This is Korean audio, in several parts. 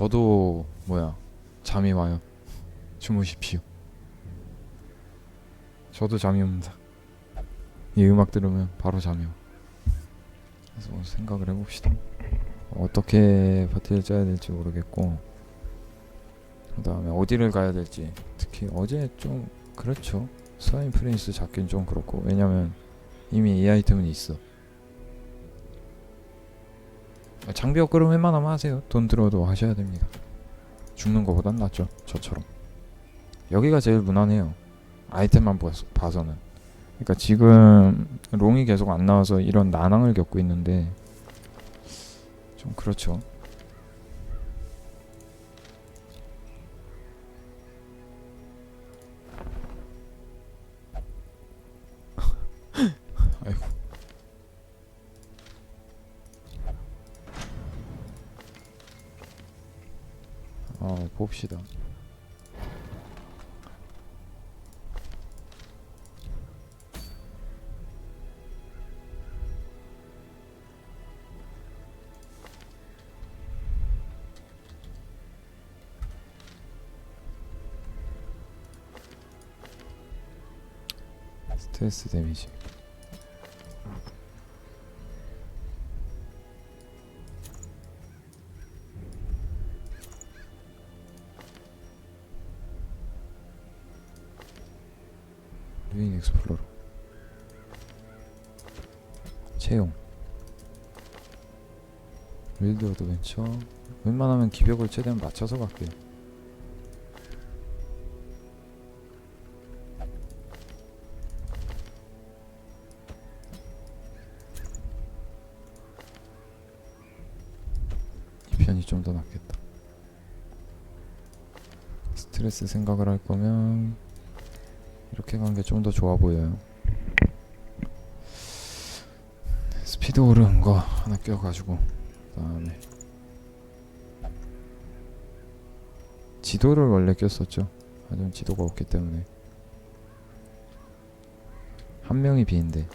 저도 뭐야 잠이 와요. 주무십시오. 저도 잠이 옵니다. 이 음악 들으면 바로 잠이 와. 그래서 생각을 해봅시다. 어떻게 파티를 짜야 될지 모르겠고 그 다음에 어디를 가야 될지 특히 어제 좀 그렇죠. 스와인 프린스 잡긴 좀 그렇고 왜냐면 이미 이 아이템은 있어. 아, 장비 업그레이드 웬만하면 하세요. 돈 들어도 하셔야 됩니다. 죽는 거보단 낫죠. 저처럼. 여기가 제일 무난해요. 아이템만 봐- 봐서는. 그러니까 지금 롱이 계속 안 나와서 이런 난항을 겪고 있는데 좀 그렇죠. 봅시다. 스트레스 데미지. 윌드 어드 벤처. 웬만하면 기벽을 최대한 맞춰서 갈게요. 이 편이 좀 더 낫겠다. 스트레스 생각을 할 거면 이렇게 가는 게좀 더 좋아 보여요. 스피드 오르는 거 하나 껴가지고 그 다음에 지도를 원래 꼈었죠. 하지만 지도가 없기 때문에. 한 명이 비인데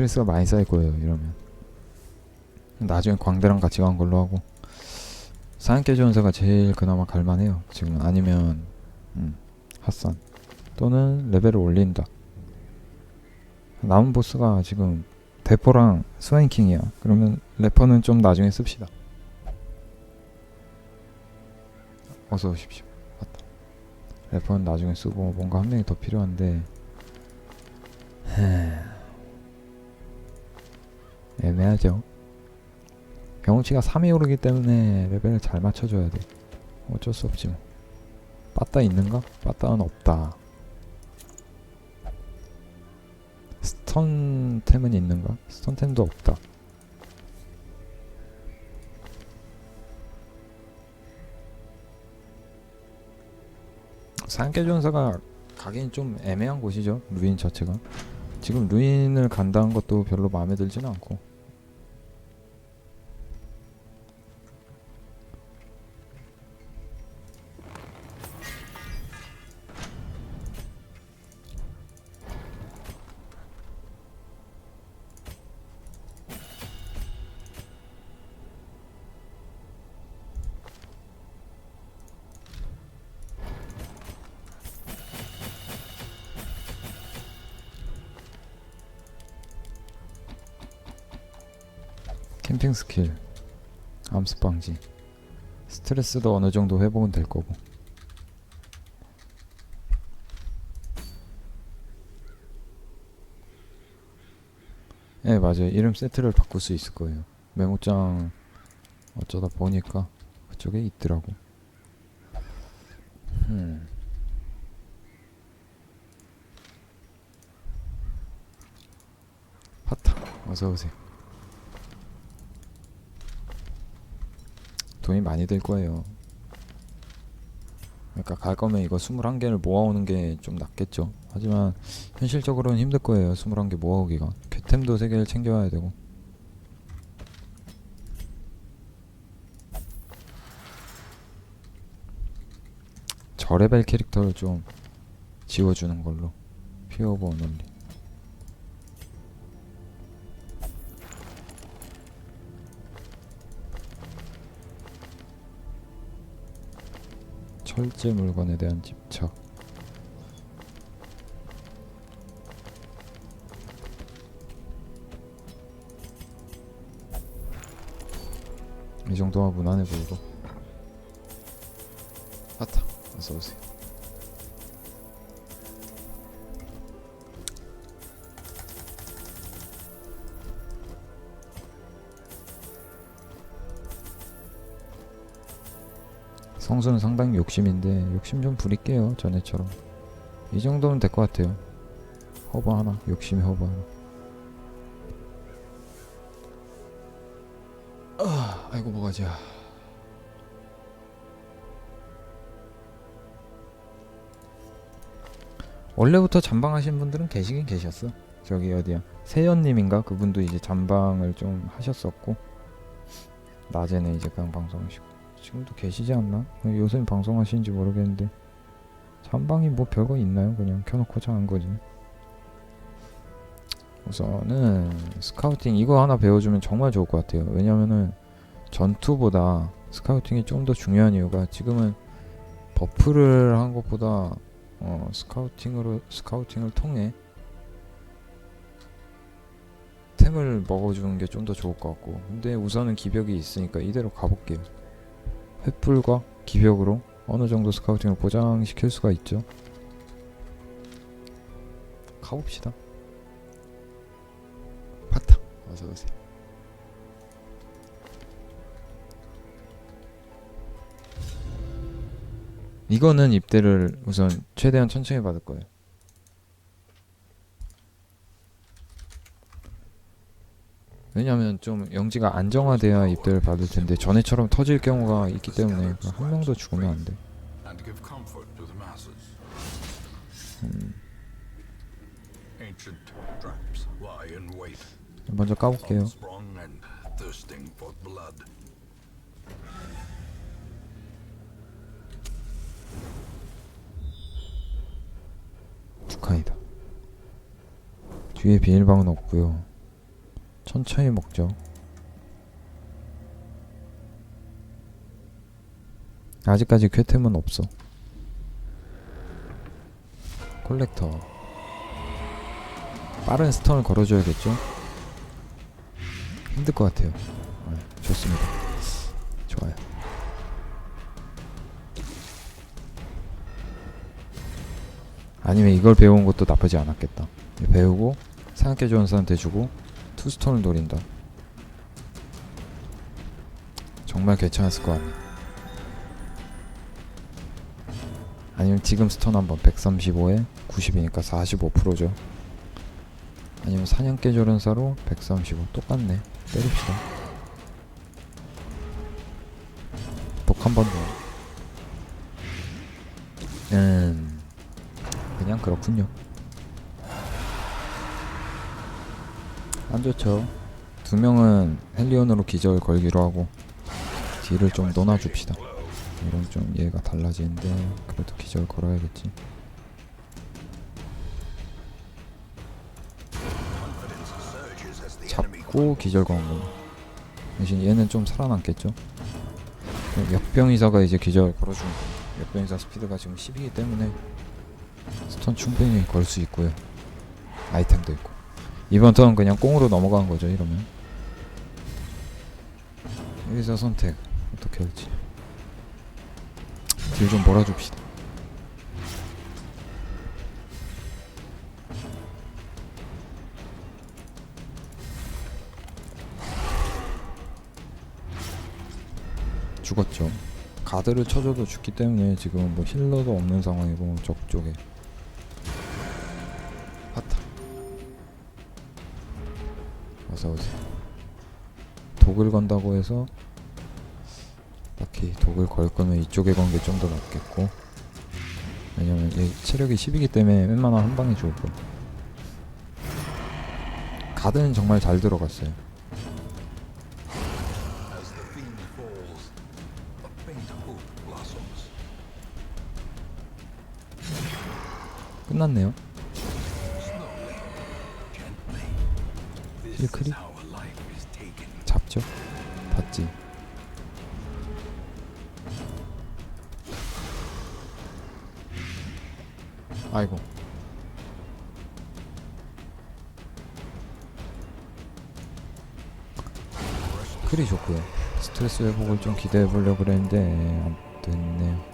스트레스가 많이 쌓일 거예요 이러면. 나중에 광대랑 같이 간 걸로 하고. 사양깨 전사가 제일 그나마 갈만해요 지금. 아니면 음, 핫산. 또는 레벨을 올린다. 남은 보스가 지금 대포랑 스와인킹이야. 그러면 래퍼는 좀 나중에 씁시다. 어서 오십시오. 맞다. 래퍼는 나중에 쓰고 뭔가 한 명이 더 필요한데 애매하죠. 경험치가 3이 오르기 때문에 레벨을 잘 맞춰줘야 돼. 어쩔 수 없지 뭐. 빠따 있는가? 빠따는 없다. 스턴템은 있는가? 스턴템도 없다. 산계전사가 가긴 좀 애매한 곳이죠. 루인 자체가. 지금 루인을 간다는 것도 별로 마음에 들지는 않고 스킬 암습 방지. 스트레스도 어느 정도 회복은 될 거고. 예 맞아요. 이름 세트를 바꿀 수 있을 거예요. 메모장 어쩌다 보니까 그쪽에 있더라고. 음. 파타 어서오세요 도움이 많이 될 거예요. 그러니까 갈 거면 이거 21개를 모아오는 게 좀 낫겠죠. 하지만 현실적으로는 힘들 거예요. 21개 모아오기가. 괴템도 3개를 챙겨와야 되고. 저레벨 캐릭터를 좀 지워주는 걸로. 피오버 오널리. 철제 물건에 대한 집착. 이 정도면 무난해 보이고. 아따 어서 오세요 성수는 상당히 욕심인데 욕심 좀 부릴게요 전에처럼. 이 정도면 될 것 같아요. 허브 하나 욕심이 허브 하나. 아, 아이고 뭐가지야. 원래부터 잠방 하신 분들은 계시긴 계셨어. 저기 어디야. 세연님인가? 그분도 이제 잠방을 좀 하셨었고. 낮에는 이제 그냥 방송하시고 지금도 계시지 않나? 요새 방송하시는지 모르겠는데. 잠방이 뭐 별거 있나요? 그냥 켜놓고 자는 거지. 우선은 스카우팅 이거 하나 배워주면 정말 좋을 것 같아요. 왜냐면은 전투보다 스카우팅이 좀 더 중요한 이유가 지금은 버프를 한 것보다 어, 스카우팅으로 스카우팅을 통해 템을 먹어주는 게 좀 더 좋을 것 같고. 근데 우선은 기벽이 있으니까 이대로 가볼게요 횃불과 기벽으로 어느 정도 스카우팅을 보장시킬 수가 있죠. 가봅시다. 바탕. 어서 오세요. 이거는 입대를 우선 최대한 천천히 받을 거예요 왜냐면 좀 영지가 안정화돼야 입대를 받을 텐데 전에처럼 터질 경우가 있기 때문에 한 명도 죽으면 안 돼. wait, 먼저 까볼게요. 두 칸이다. 뒤에 비닐방은 없고요. 천천히 먹죠. 아직까지 쾌템은 없어. 콜렉터. 빠른 스턴을 걸어줘야겠죠? 힘들 것 같아요. 네, 좋습니다. 좋아요. 아니면 이걸 배운 것도 나쁘지 않았겠다. 배우고 생각해 좋은 사람한테 주고 투스톤을 노린다. 정말 괜찮았을 것 같네. 아니면 지금 스톤 한번 135에 90이니까 45%죠. 아니면 사냥개 조련사로 135 똑같네. 때립시다. 독 한 번 더. 음. 그냥 그렇군요. 안 좋죠. 두 명은 헬리온으로 기절 걸기로 하고 뒤를 좀 놓아줍시다. 이런 좀 얘가 달라지는데 그래도 기절 걸어야겠지. 잡고 기절 거는 거. 대신 얘는 좀 살아남겠죠. 역병이사가 이제 기절 걸어주는 거. 역병이사 스피드가 지금 10이기 때문에 스턴 충분히 걸 수 있고요. 아이템도 있고. 이번 턴은 그냥 꽁으로 넘어간 거죠, 이러면. 여기서 선택. 어떻게 할지. 딜 좀 몰아줍시다. 죽었죠. 가드를 쳐줘도 죽기 때문에 지금 뭐 힐러도 없는 상황이고 적쪽에 건다고 해서 딱히 독을 걸 거면 이쪽에 건 게 좀 더 낫겠고 왜냐면 얘 체력이 10이기 때문에 웬만하면 한 방에 죽을 거야 가드는 정말 잘 들어갔어요. 끝났네요. Taken. 잡죠. 봤지. 아이고. 크리 좋고요. 스트레스 회복을 좀 기대해 보려고 그랬는데 안 됐네요.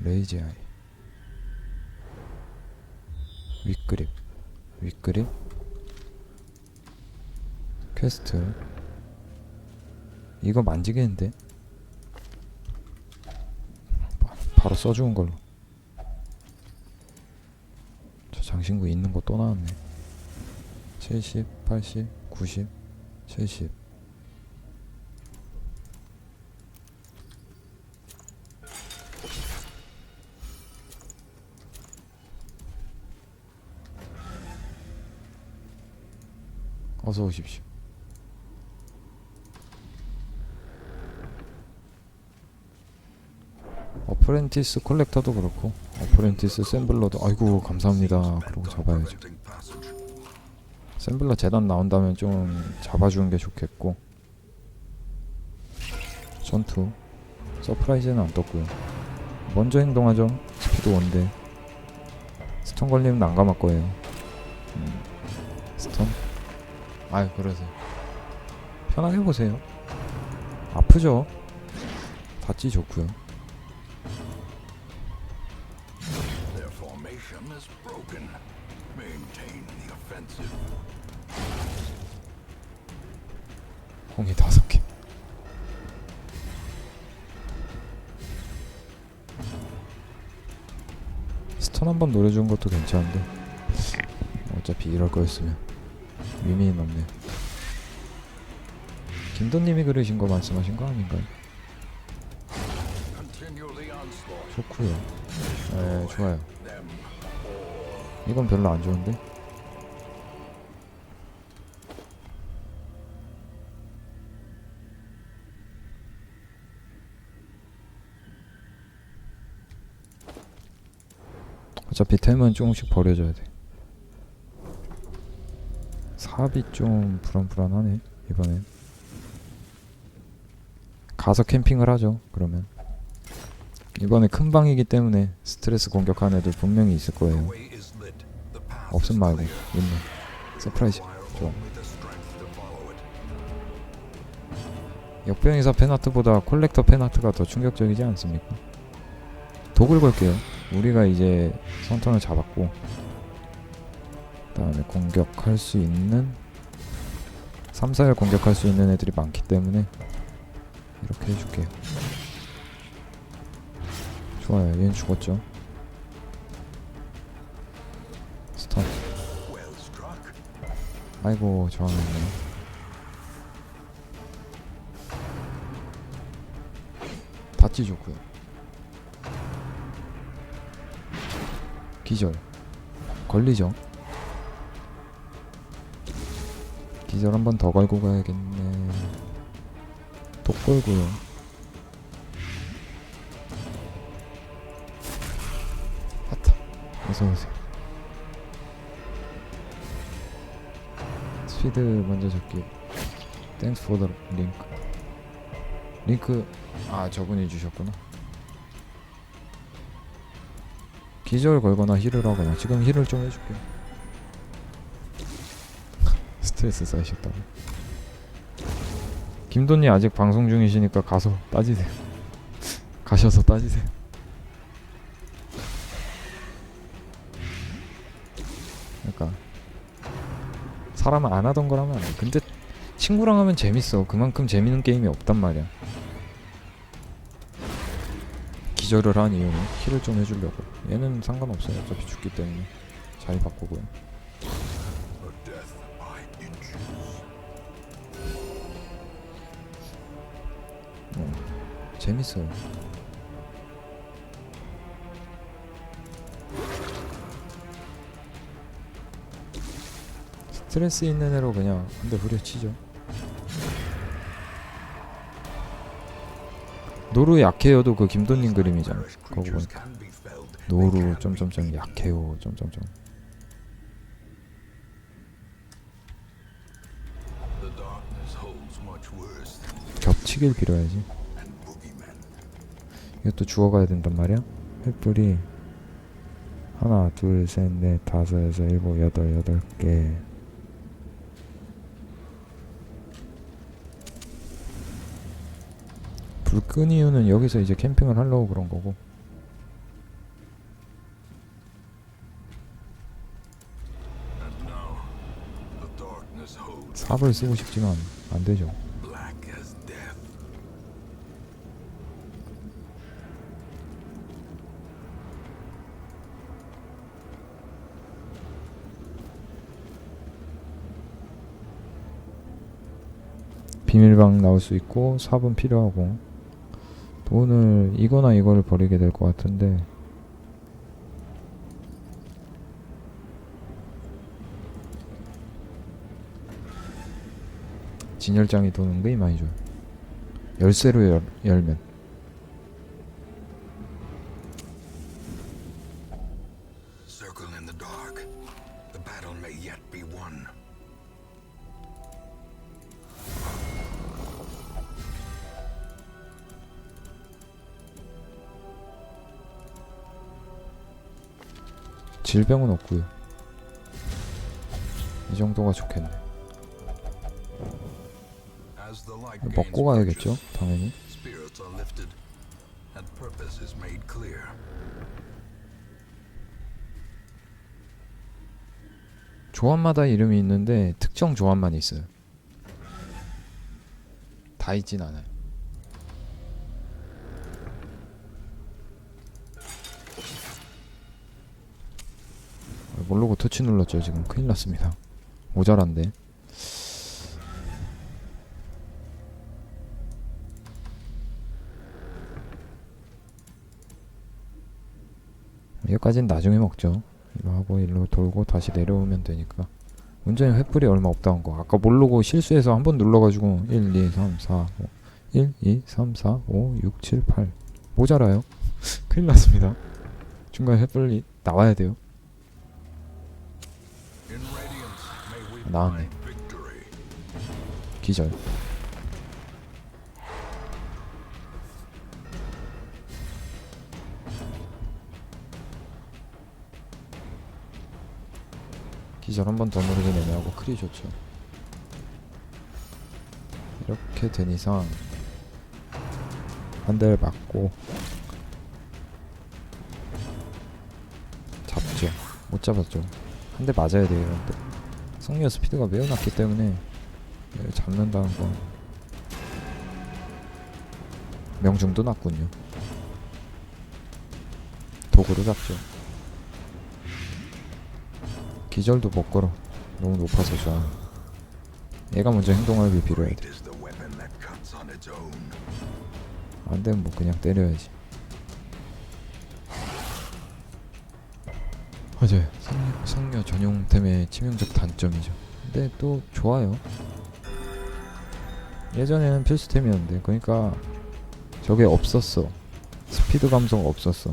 레이지 아이. 윗그립 윗그립 퀘스트. 이거 만지겠는데? 바, 바로 써주는 걸로. 저 장신구 있는 거 또 나왔네. 70, 80, 90, 70 어서 오십시오. 어프렌티스 콜렉터도 그렇고 어프렌티스 샘블러도 아이고 감사합니다. 그러고 잡아야죠. 샘블러 재단 나온다면 좀 잡아주는 게 좋겠고 전투 서프라이즈는 안 떴고요. 먼저 행동하죠. 스피드 원데 스톤 걸리면 난감할 거예요. 음? 아유 그러세요. 편하게 보세요. 아프죠? 다치 좋고요. 홍이 다섯 개. 스턴 한번 노려준 것도 괜찮은데 어차피 이럴 거였으면 의미는 없네요. 김도님이 그러신 거 말씀하신 거 아닌가요? Onslaught. 좋고요. 네, 좋아요. 이건 별로 안 좋은데? 어차피 템은 조금씩 버려줘야 돼. 삽이 좀 불안불안하네 이번엔. 가서 캠핑을 하죠. 그러면 이번에 큰 방이기 때문에 스트레스 공격한 애들 분명히 있을 거예요. 없음 말고. 있네. 서프라이즈. 좋아. 역병이사 팬아트보다 콜렉터 팬아트가 더 충격적이지 않습니까? 독을 걸게요. 우리가 이제 성턴을 잡았고 그 다음에 공격할 수 있는 3, 4일 공격할 수 있는 애들이 많기 때문에 이렇게 해줄게요. 좋아요. 얘는 죽었죠. 스턴. 아이고 저항했네. 다치 좋고요. 기절 걸리죠. 기절 한 번 더 걸고 가야겠네. 독 걸고요. 하타 어서 오세요. 스피드 먼저 적기. 땡스 포더 링크. 링크 아 저분이 주셨구나. 기절 걸거나 힐을 하거나. 지금 힐을 좀 해줄게 스트레스 쌓이셨다고 김돈님 아직 방송 중이시니까 가서 따지세요 가셔서 따지세요 그러니까 사람은 안 하던 거라면 안 돼. 근데 친구랑 하면 재밌어. 그만큼 재밌는 게임이 없단 말이야. 기절을 한 이유는 힐을 좀 해주려고. 얘는 상관없어요. 어차피 죽기 때문에 자리 바꾸고요. 재밌어요. 스트레스 있는 애로 그냥 한대 후려치죠. 노루 약해요도 그 김돈님 그림이잖아. Creatures 보니까 노루 점점점 약해요 점점점. 겹치길 빌어야지. 이것도 주워가야 된단 말이야? 횃불이 하나, 둘, 셋, 넷, 다섯, 여섯, 일곱, 여덟, 여덟 개. 불 끈 이유는 여기서 이제 캠핑을 하려고 그런 거고. 삽을 쓰고 싶지만 안 되죠. 비밀방 나올 수 있고 삽은 필요하고. 돈을 이거나 이거를 버리게 될 것 같은데. 진열장이 돈 은근히 많이 줘요 열쇠로 열, 열면 질병은 없고요 이 정도가 좋겠네 먹고 가야겠죠 당연히. 조합마다 이름이 있는데 특정 조합만 있어요. 다 있진 않아요. 모르고 터치 눌렀죠. 지금 큰일 났습니다. 모자란데. 여기까지는 나중에 먹죠. 이로 하고 일로 돌고 다시 내려오면 되니까. 문제는 횃불이 얼마 없다는 거. 아까 모르고 실수해서 한 번 눌러가지고 1, 2, 3, 4, 5 1, 2, 3, 4, 5, 6, 7, 8 모자라요. 큰일 났습니다. 중간에 횃불이 나와야 돼요 나왔네. 기절. 기절 한 번 더 누르게 되냐고 크리 좋죠. 이렇게 된 이상 한 대를 맞고 잡죠. 못 잡았죠 한 대 맞아야 돼요 이런데 성리어 스피드가 매우 낮기 때문에 얘를 잡는다는 건 명중도 낮군요. 도구로 잡죠. 기절도 못 걸어. 너무 높아서 좋아. 얘가 먼저 행동하길 빌어야 돼. Great is the weapon that cuts on its own. 안 되면 뭐 그냥 때려야지. 맞아요. 성녀, 성녀 전용템의 치명적 단점이죠. 근데 또 좋아요. 예전에는 필수템이었는데, 그러니까 저게 없었어. 스피드 감소가 없었어.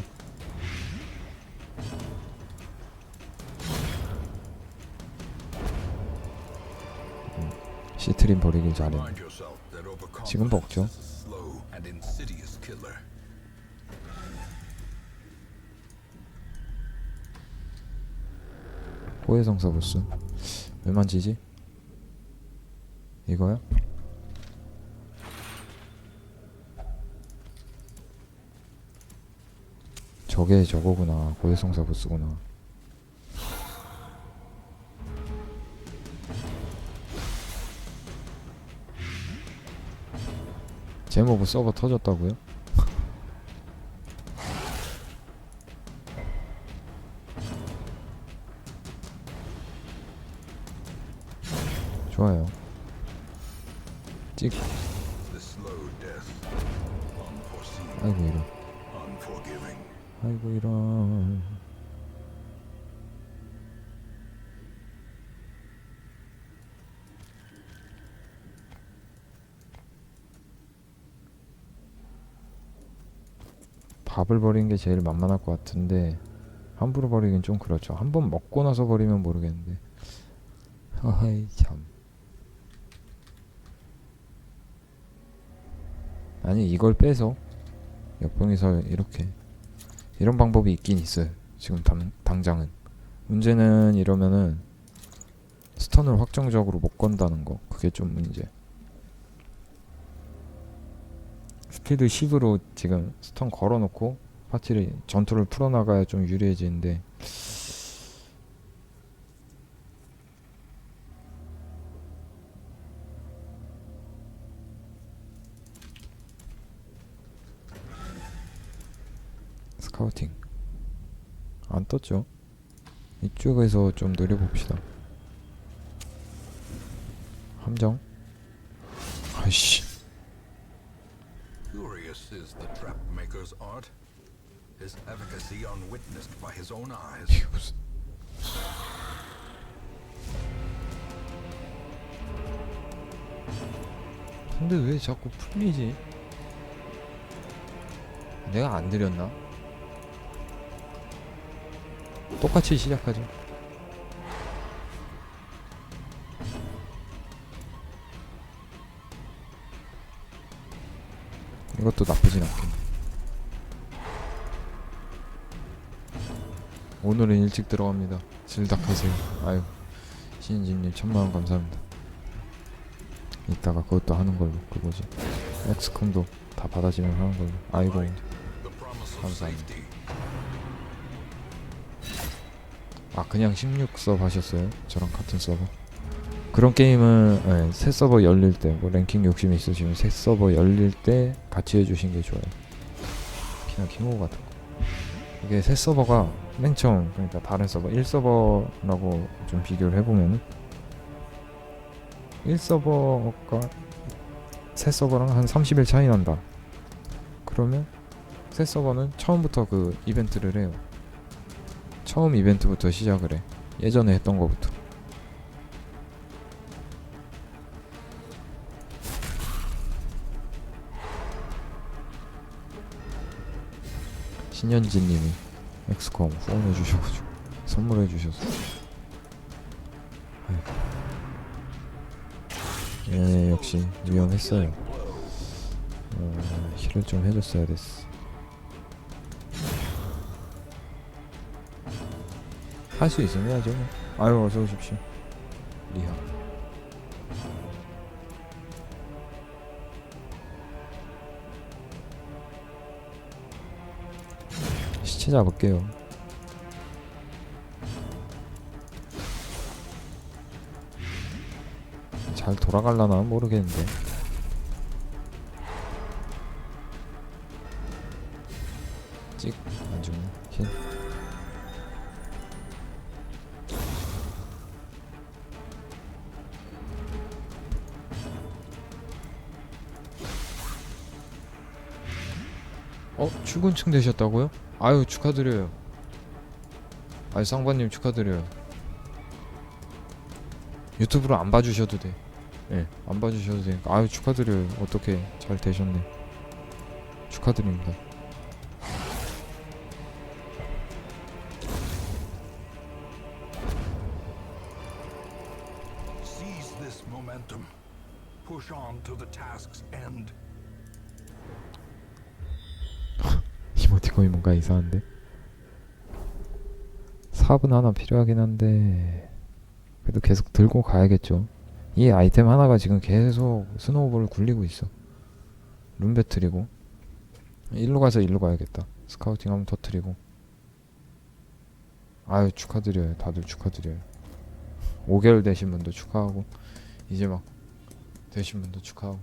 음, 시트린 버리길 잘했네. 지금 먹죠. 호해성사 보스 왜 만지지? 이거야? 저게 저거구나 고해성사 보스구나 제모브 서버 터졌다고요? 밥을 버리는 게 제일 만만할 것 같은데 함부로 버리긴 좀 그렇죠. 한 번 먹고 나서 버리면 모르겠는데. 아이 참. 아니 이걸 빼서 역병에서 이렇게 이런 방법이 있긴 있어요. 지금 당, 당장은 문제는 이러면은 스턴을 확정적으로 못 건다는 거 그게 좀 문제. 스피드 10으로 지금 스턴 걸어놓고 파티를 전투를 풀어나가야 좀 유리해지는데. 스카우팅. 안 떴죠? 이쪽에서 좀 노려봅시다. 함정. 아이씨 Curious is the trap maker's art. His efficacy unwitnessed by his own eyes. 무슨 근데 왜 자꾸 풀리지? 내가 안 들였나? 똑같이 시작하죠. 이것도 나쁘진 않겠네. 오늘은 일찍 들어갑니다. 질닭하세요. 아유, 신인진님 천만원 감사합니다. 이따가 그것도 하는 걸로 그거지. 엑스컴도 다 받아지면 하는 걸로. 아이고, 감사합니다. 아 그냥 16섭 하셨어요? 저랑 같은 서버. 그런 게임은 예, 새 서버 열릴 때, 뭐 랭킹 욕심 있으시면 새 서버 열릴 때 같이 해주신 게 좋아요. 그냥 키모 같은 거. 이게 새 서버가 맨 처음 그러니까 다른 서버 1서버라고 좀 비교를 해보면은 1서버가 새 서버랑 한 30일 차이 난다. 그러면 새 서버는 처음부터 그 이벤트를 해요. 처음 이벤트부터 시작을 해. 예전에 했던 거부터. 신현진님이 엑스컴 후원해 주셔가지고 선물해 주셔서. 예, 역시 위험했어요. 어, 힐을 좀 해줬어야 됐어. 할 수 있으면 해야죠. 뭐. 아유 어서 오십시오. 잡을게요. 잘 돌아갈라나 모르겠는데. 찍, 안 죽네. 힐. 어? 출근층 되셨다고요? 아유 축하드려요. 아유 쌍관님 축하드려요. 유튜브로 안 봐주셔도 돼. 예, 안 봐주셔도 돼 아유 축하드려요. 어떻게 잘 되셨네. 축하드립니다 4분 하나 필요하긴 한데 그래도 계속 들고 가야겠죠. 이 아이템 하나가 지금 계속 스노우볼을 굴리고 있어. 룸 배틀이고. 일로 가서 일로 가야겠다. 스카우팅 한번 터트리고. 아유 축하드려요. 다들 축하드려요. 5개월 되신 분도 축하하고 이제 막 되신 분도 축하하고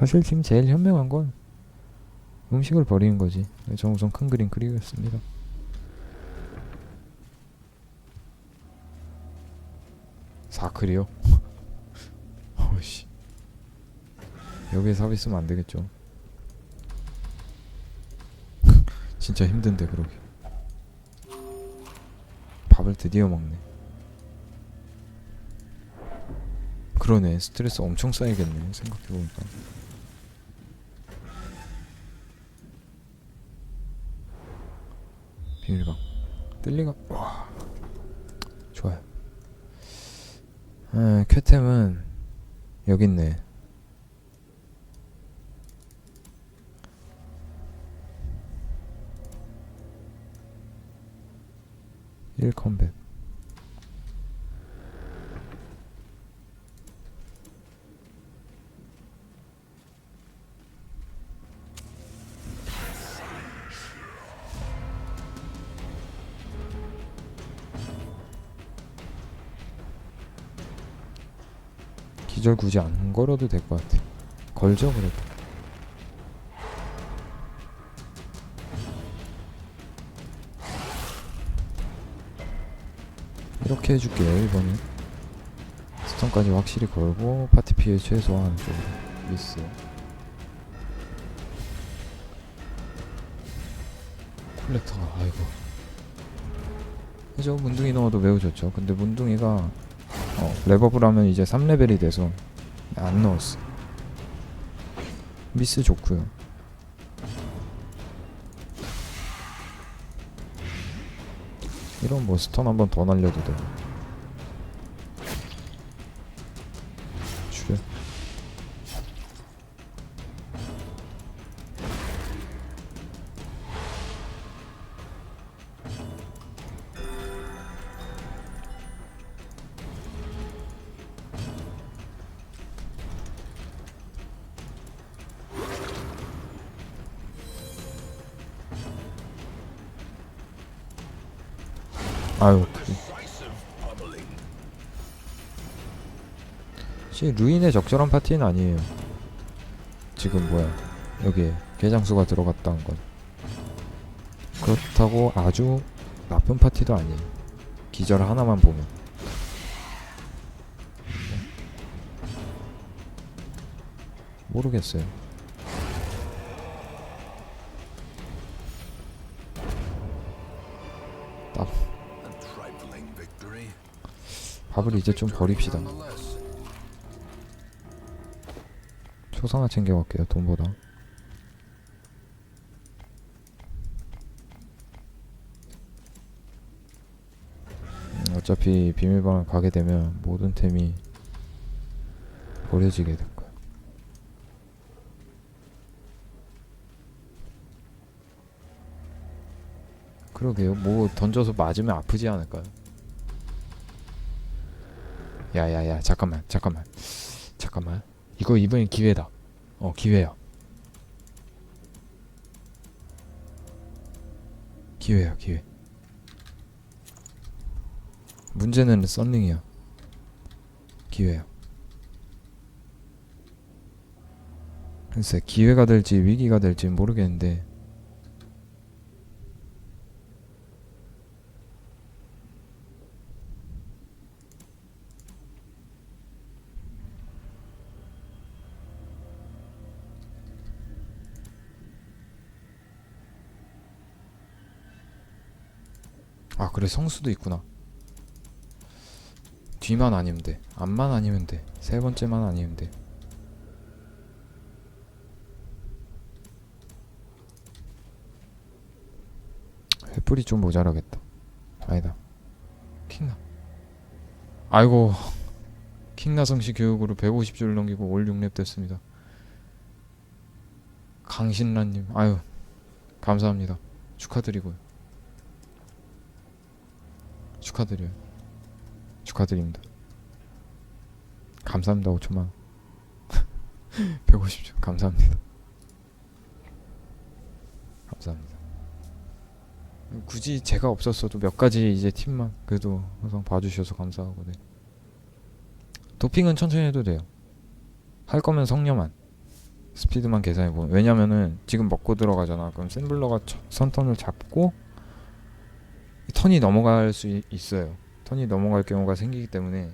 사실 지금 제일 현명한 건 음식을 버리는 거지. 저 우선 큰 그림 그리겠습니다. 사클이요? 어씨 여기에 서비스면 안 되겠죠. 진짜 힘든데 그러게. 밥을 드디어 먹네. 그러네 스트레스 엄청 쌓이겠네 생각해보니까 비밀방 뜰리가 와. 좋아요. 아, 쾌템은 여기 있네. 일 컴뱃 기절 굳이 안 걸어도 될 것 같아. 걸죠 그래도. 이렇게 해줄게요 이번엔. 스턴까지 확실히 걸고 파티 피해 최소화하는 쪽으로 미스. 콜렉터가 아이고. 그죠 문둥이 넣어도 매우 좋죠. 근데 문둥이가 어, 랩업을 하면 이제 3레벨이 돼서 안 넣었어. 미스 좋고요. 이런 뭐 스턴 한 번 더 날려도 돼. 아유, 그. 시 루인의 적절한 파티는 아니에요. 지금 뭐야? 여기에 개장수가 들어갔다는 건. 그렇다고 아주 나쁜 파티도 아니에요. 기절 하나만 보면. 모르겠어요. 밥을 이제 좀 버립시다. 초상화 챙겨갈게요 돈보다 음, 어차피 비밀방을 가게 되면 모든 템이 버려지게 될 거야 그러게요 뭐 던져서 맞으면 아프지 않을까요? 야야야 잠깐만 잠깐만 잠깐만 이거 이번엔 기회다. 어, 기회야. 기회야, 기회. 문제는 썬링이야. 기회야. 글쎄, 기회가 될지 위기가 될지 모르겠는데 그래 성수도 있구나. 뒤만 아니면 돼. 앞만 아니면 돼세 번째만 아니면 돼. 횃불이 좀 모자라겠다. 아니다. 킹나. 아이고 킹나성씨 교육으로 150줄 넘기고 올 6렙 됐습니다. 강신란님 아유 감사합니다. 축하드리고요 축하드려요. 축하드립니다. 감사합니다. 5천만. 150점 감사합니다. 감사합니다. 굳이 제가 없었어도 몇 가지 이제 팀만 그래도 항상 봐주셔서 감사하고 네. 도핑은 천천히 해도 돼요. 할 거면 성녀만 스피드만 계산해 보면 왜냐면은 지금 먹고 들어가잖아. 그럼 샌블러가 첫- 선턴을 잡고 턴이 넘어갈 수 이- 있어요. 턴이 넘어갈 경우가 생기기 때문에